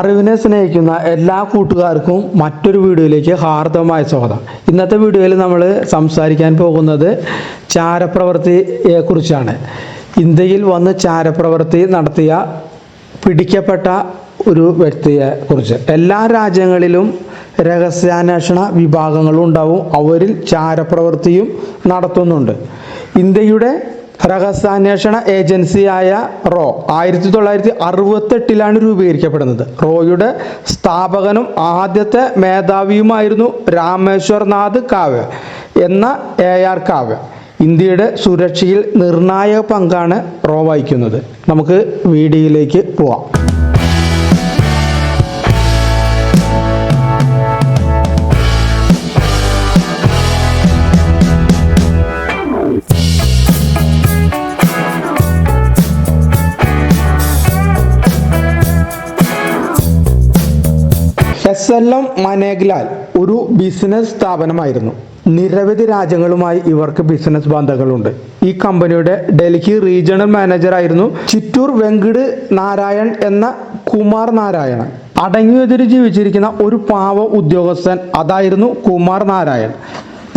അറിവിനെ സ്നേഹിക്കുന്ന എല്ലാ കൂട്ടുകാർക്കും മറ്റൊരു വീഡിയോയിലേക്ക് ഹാർദമായ സ്വാഗതം. ഇന്നത്തെ വീഡിയോയിൽ നമ്മൾ സംസാരിക്കാൻ പോകുന്നത് ചാരപ്രവർത്തിയെക്കുറിച്ചാണ് ഇന്ത്യയിൽ വന്ന് ചാരപ്രവർത്തി നടത്തിയ പിടിക്കപ്പെട്ട ഒരു വ്യക്തിയെ കുറിച്ച്. എല്ലാ രാജ്യങ്ങളിലും രഹസ്യാന്വേഷണ വിഭാഗങ്ങളും ഉണ്ടാവും. അവരിൽ ചാരപ്രവർത്തിയും നടത്തുന്നുണ്ട്. ഇന്ത്യയുടെ രഹസ്യാന്വേഷണ ഏജൻസിയായ റോ ആയിരത്തി തൊള്ളായിരത്തി അറുപത്തെട്ടിലാണ് രൂപീകരിക്കപ്പെടുന്നത്. റോയുടെ സ്ഥാപകനും ആദ്യത്തെ മേധാവിയുമായിരുന്നു രാമേശ്വർനാഥ് കാവ്യ എന്ന എ ആർ കാവ്യ. ഇന്ത്യയുടെ സുരക്ഷയിൽ നിർണായക പങ്കാണ് റോ വഹിക്കുന്നത്. നമുക്ക് വീഡിയോയിലേക്ക് പോവാം. എസ് എൽ എം മനേഗ്ലാൽ ഒരു ബിസിനസ് സ്ഥാപനമായിരുന്നു. നിരവധി രാജ്യങ്ങളുമായി ഇവർക്ക് ബിസിനസ് ബന്ധങ്ങളുണ്ട്. ഈ കമ്പനിയുടെ ഡൽഹി റീജിയണൽ മാനേജർ ആയിരുന്നു ചിറ്റൂർ വെങ്കിട് നാരായൺ എന്ന കുമാർ നാരായണൻ. അടങ്ങിയതിൽ ജീവിച്ചിരിക്കുന്ന ഒരു പാവ ഉദ്യോഗസ്ഥൻ അതായിരുന്നു കുമാർ നാരായൺ.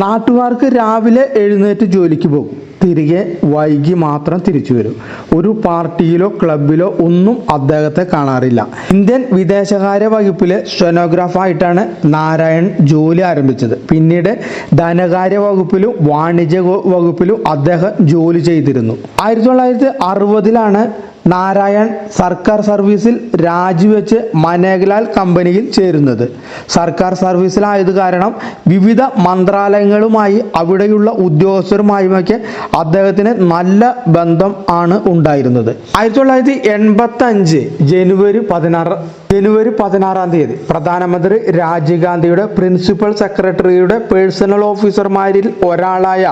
നാട്ടുകാർക്ക് രാവിലെ എഴുന്നേറ്റ് ജോലിക്ക് പോകും. തിരികെ വൈകി മാത്രം തിരിച്ചു വരും. ഒരു പാർട്ടിയിലോ ക്ലബിലോ ഒന്നും അദ്ദേഹത്തെ കാണാറില്ല. ഇന്ത്യൻ വിദേശകാര്യ വകുപ്പിലെ സ്റ്റെനോഗ്രാഫായിട്ടാണ് നാരായൺ ജോലി ആരംഭിച്ചത്. പിന്നീട് ധനകാര്യ വകുപ്പിലും വാണിജ്യ വകുപ്പിലും അദ്ദേഹം ജോലി ചെയ്തിരുന്നു. ആയിരത്തി തൊള്ളായിരത്തി അറുപതിലാണ് നാരായൺ സർക്കാർ സർവീസിൽ രാജിവെച്ച് മനേഗ്ലാൽ കമ്പനിയിൽ ചേരുന്നത്. സർക്കാർ സർവീസിലായത് കാരണം വിവിധ മന്ത്രാലയങ്ങളുമായി അവിടെയുള്ള ഉദ്യോഗസ്ഥരുമായുമൊക്കെ അദ്ദേഹത്തിന് നല്ല ബന്ധം ആണ് ഉണ്ടായിരുന്നത്. ആയിരത്തി തൊള്ളായിരത്തി എൺപത്തി അഞ്ച് ജനുവരി പതിനാറ് ജനുവരി പതിനാറാം തീയതി പ്രധാനമന്ത്രി രാജീവ് ഗാന്ധിയുടെ പ്രിൻസിപ്പൽ സെക്രട്ടറിയുടെ പേഴ്സണൽ ഓഫീസർമാരിൽ ഒരാളായ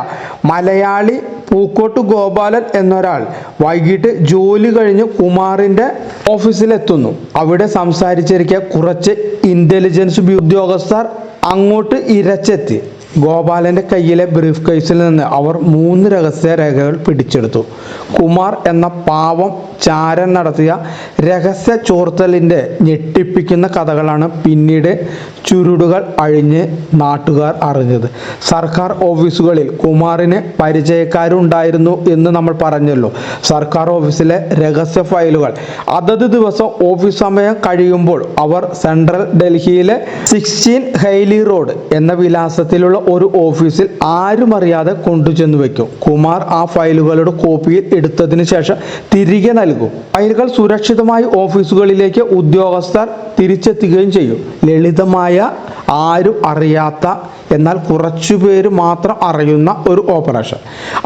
മലയാളി പൂക്കോട്ട് ഗോപാലൻ എന്നൊരാൾ വൈകിട്ട് ജോലി കഴിഞ്ഞ് കുമാറിന്റെ ഓഫീസിലെത്തുന്നു. അവിടെ സംസാരിച്ചിരിക്കെ കുറച്ച് ഇന്റലിജൻസ് ഉദ്യോഗസ്ഥർ അങ്ങോട്ട് ഇരച്ചെത്തി. ഗോപാലന്റെ കയ്യിലെ ബ്രീഫ് കേസിൽ നിന്ന് അവർ മൂന്ന് രഹസ്യ രേഖകൾ പിടിച്ചെടുത്തു. കുമാർ എന്ന പാവം ചാരൻ നടത്തിയ രഹസ്യ ചോർത്തലിന്റെ ഞെട്ടിപ്പിക്കുന്ന കഥകളാണ് പിന്നീട് ചുരുടുകൾ അഴിഞ്ഞ് നാട്ടുകാർ അറിഞ്ഞത്. സർക്കാർ ഓഫീസുകളിൽ കുമാറിന് പരിചയക്കാരുണ്ടായിരുന്നു എന്ന് നമ്മൾ പറഞ്ഞല്ലോ. സർക്കാർ ഓഫീസിലെ രഹസ്യ ഫയലുകൾ. അതത് ദിവസം ഓഫീസ് സമയം കഴിയുമ്പോൾ അവർ സെൻട്രൽ ഡൽഹിയിലെ സിക്സ്റ്റീൻ ഹൈലി റോഡ് എന്ന വിലാസത്തിലുള്ള ഒരു ഓഫീസിൽ ആരും അറിയാതെ കൊണ്ടുചെന്ന് വെക്കും. കുമാർ ആ ഫയലുകളുടെ കോപ്പിയിൽ എടുത്തതിന് ശേഷം തിരികെ നൽകും. ഫയലുകൾ സുരക്ഷിതമായി ഓഫീസുകളിലേക്ക് ഉദ്യോഗസ്ഥർ തിരിച്ചെത്തുകയും ചെയ്യും. ലളിതമായ ആരും അറിയാത്ത എന്നാൽ കുറച്ചു പേര് മാത്രം അറിയുന്ന ഒരു ഓപ്പറേഷൻ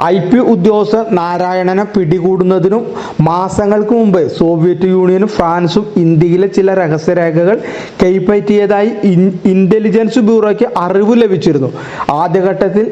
ഐ പി ഉദ്യോഗസ്ഥർ നാരായണനെ പിടികൂടുന്നതിനും മാസങ്ങൾക്ക് മുമ്പ് സോവിയറ്റ് യൂണിയനും ഫ്രാൻസും ഇന്ത്യയിലെ ചില രഹസ്യരേഖകൾ കൈപ്പറ്റിയതായി ഇന്റലിജൻസ് ബ്യൂറോയ്ക്ക് അറിവ് ലഭിച്ചിരുന്നു. ആദ്യഘട്ടത്തിൽ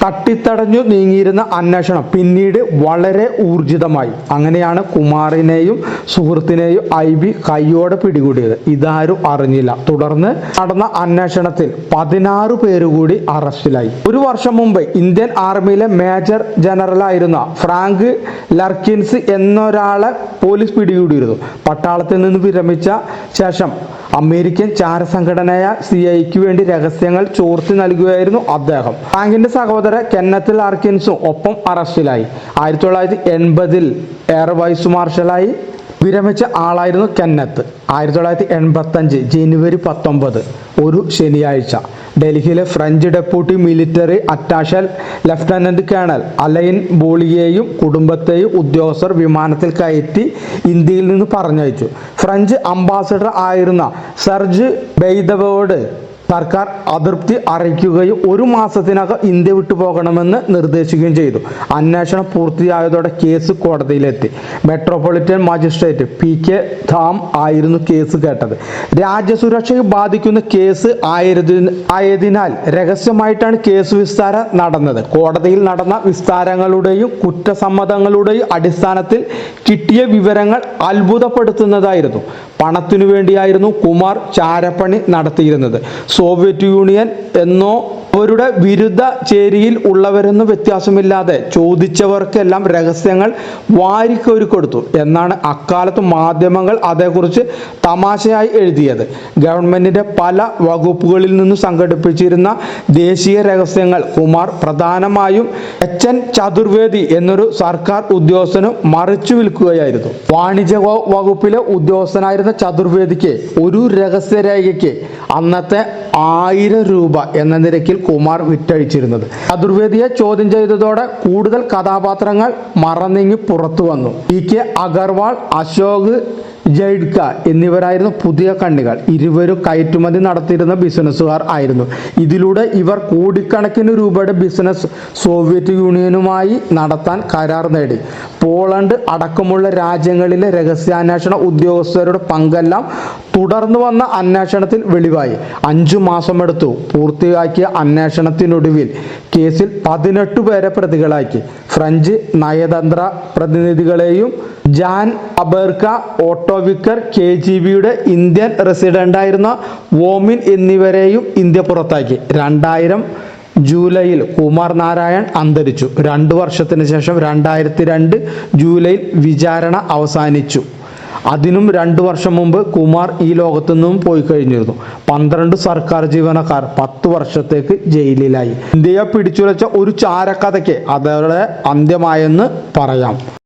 തട്ടിത്തടഞ്ഞു നീങ്ങിയിരുന്ന അന്വേഷണം പിന്നീട് വളരെ ഊർജിതമായി. അങ്ങനെയാണ് കുമാറിനെയും സുഹൃത്തിനെയും ഐ ബി കയ്യോടെ പിടികൂടിയത്. ഇതാരും അറിഞ്ഞില്ല. തുടർന്ന് നടന്ന അന്വേഷണത്തിൽ പതിനാറ് പേരുകൂടി അറസ്റ്റിലായി. ഒരു വർഷം മുമ്പ് ഇന്ത്യൻ ആർമിയിലെ മേജർ ജനറലായിരുന്ന ഫ്രാങ്ക് ലർക്കിൻസ് എന്നൊരാളെ പോലീസ് പിടികൂടിയിരുന്നു. പട്ടാളത്തിൽ നിന്ന് വിരമിച്ച ശേഷം അമേരിക്കൻ ചാരസംഘടനയായ സി ഐക്ക് വേണ്ടി രഹസ്യങ്ങൾ ചോർത്തി നൽകുകയായിരുന്നു അദ്ദേഹം. ഫ്രാങ്കിന്റെ സഹോദരൻ കെന്നത്തിൽ ആർക്കിൻസും ഒപ്പം അറസ്റ്റിലായി. ആയിരത്തി തൊള്ളായിരത്തി എൺപതിൽ എയർ വൈസ് മാർഷലായി. വിരമിച്ച ആളായിരുന്നു കെന്നത്ത്. ആയിരത്തി തൊള്ളായിരത്തി എൺപത്തഞ്ച് ജനുവരി പത്തൊമ്പത് ഒരു ശനിയാഴ്ച. ഡൽഹിയിലെ French deputy military attache lieutenant colonel Alain ബോളിയെയും കുടുംബത്തെയും ഉദ്യോഗസ്ഥർ വിമാനത്തിൽ കയറ്റി ഇന്ത്യയിൽ നിന്ന് പറഞ്ഞയച്ചു. ഫ്രഞ്ച് അംബാസഡർ ആയിരുന്ന സർജ് ബെയ്ദവോട് സർക്കാർ അതൃപ്തി അറിയിക്കുകയും ഒരു മാസത്തിനകം ഇന്ത്യ വിട്ടു പോകണമെന്ന് നിർദ്ദേശിക്കുകയും ചെയ്തു. അന്വേഷണം പൂർത്തിയായതോടെ case കോടതിയിലെത്തി. Metropolitan magistrate P K Dham ആയിരുന്നു കേസ് കേട്ടത്. രാജ്യസുരക്ഷയെ ബാധിക്കുന്ന കേസ് ആയതിന് ആയതിനാൽ രഹസ്യമായിട്ടാണ് കേസ് വിസ്താരം നടന്നത്. കോടതിയിൽ നടന്ന വിസ്താരങ്ങളുടെയും കുറ്റസമ്മതങ്ങളുടെയും അടിസ്ഥാനത്തിൽ കിട്ടിയ വിവരങ്ങൾ അത്ഭുതപ്പെടുത്തുന്നതായിരുന്നു. പണത്തിനു വേണ്ടിയായിരുന്നു കുമാർ ചാരപ്പണി നടത്തിയിരുന്നത്. സോവിയറ്റ് യൂണിയൻ എന്നോ അവരുടെ വിരുദ്ധ ചേരിയിൽ ഉള്ളവരെന്ന് വ്യത്യാസമില്ലാതെ ചോദിച്ചവർക്കെല്ലാം രഹസ്യങ്ങൾ വാരിക്കോരി കൊടുത്തു. എന്നാണ് അക്കാലത്ത് മാധ്യമങ്ങൾ അതേക്കുറിച്ച് തമാശയായി എഴുതിയത്. ഗവൺമെന്റിന്റെ പല വകുപ്പുകളിൽ നിന്നും സംഘടിപ്പിച്ചിരുന്ന ദേശീയ രഹസ്യങ്ങൾ കുമാർ പ്രധാനമായും എച്ച് എൻ ചതുർവേദി എന്നൊരു സർക്കാർ ഉദ്യോഗസ്ഥന് മറിച്ചു വിൽക്കുകയായിരുന്നു. വാണിജ്യ വകുപ്പിലെ ഉദ്യോഗസ്ഥനായിരുന്ന ചതുർവേദിക്ക് ഒരു രഹസ്യരേഖയ്ക്ക് അന്നത്തെ ആയിരം രൂപ എന്ന നിരക്കിൽ കുമാർ വിറ്റഴിച്ചിരുന്നത്. ചതുർവേദിയെ ചോദ്യം ചെയ്തതോടെ കൂടുതൽ കഥാപാത്രങ്ങൾ മറന്നിങ്ങി പുറത്തു വന്നു. പി കെ അഗർവാൾ അശോക് ജൈഡ്ക എന്നിവരായിരുന്നു പുതിയ കണ്ണികൾ. ഇരുവരും കയറ്റുമതി നടത്തിയിരുന്ന ബിസിനസ്സുകാർ ആയിരുന്നു. ഇതിലൂടെ ഇവർ കോടിക്കണക്കിന് രൂപയുടെ ബിസിനസ് സോവിയറ്റ് യൂണിയനുമായി നടത്താൻ കരാർ നേടി. പോളണ്ട് അടക്കമുള്ള രാജ്യങ്ങളിലെ രഹസ്യാന്വേഷണ ഉദ്യോഗസ്ഥരുടെ പങ്കെല്ലാം തുടർന്നു വന്ന അന്വേഷണത്തിൽ വെളിവായി. അഞ്ചു മാസമെടുത്തു പൂർത്തിയാക്കിയ അന്വേഷണത്തിനൊടുവിൽ കേസിൽ പതിനെട്ട് പേരെ പ്രതികളാക്കി. ഫ്രഞ്ച് നയതന്ത്ര പ്രതിനിധികളെയും ജാൻ അബേർക്ക ഓട്ടോവിക്കർ കെ ജി ബിയുടെ ഇന്ത്യൻ റെസിഡന്റായിരുന്ന വോമിൻ എന്നിവരെയും ഇന്ത്യ പുറത്താക്കി. രണ്ടായിരം ജൂലൈയിൽ കുമാർ നാരായൺ അന്തരിച്ചു. രണ്ടു വർഷത്തിന് ശേഷം രണ്ടായിരത്തി രണ്ട് ജൂലൈയിൽ വിചാരണ അവസാനിച്ചു. അതിനും രണ്ടു വർഷം മുമ്പ് കുമാർ ഈ ലോകത്തു നിന്നും പോയി കഴിഞ്ഞിരുന്നു. പന്ത്രണ്ട് സർക്കാർ ജീവനക്കാർ പത്ത് വർഷത്തേക്ക് ജയിലിലായി. ഇന്ത്യയെ പിടിച്ചുലച്ച ഒരു ചാരക്കഥയ്ക്ക് അതോടെ അന്ത്യമായെന്ന് പറയാം.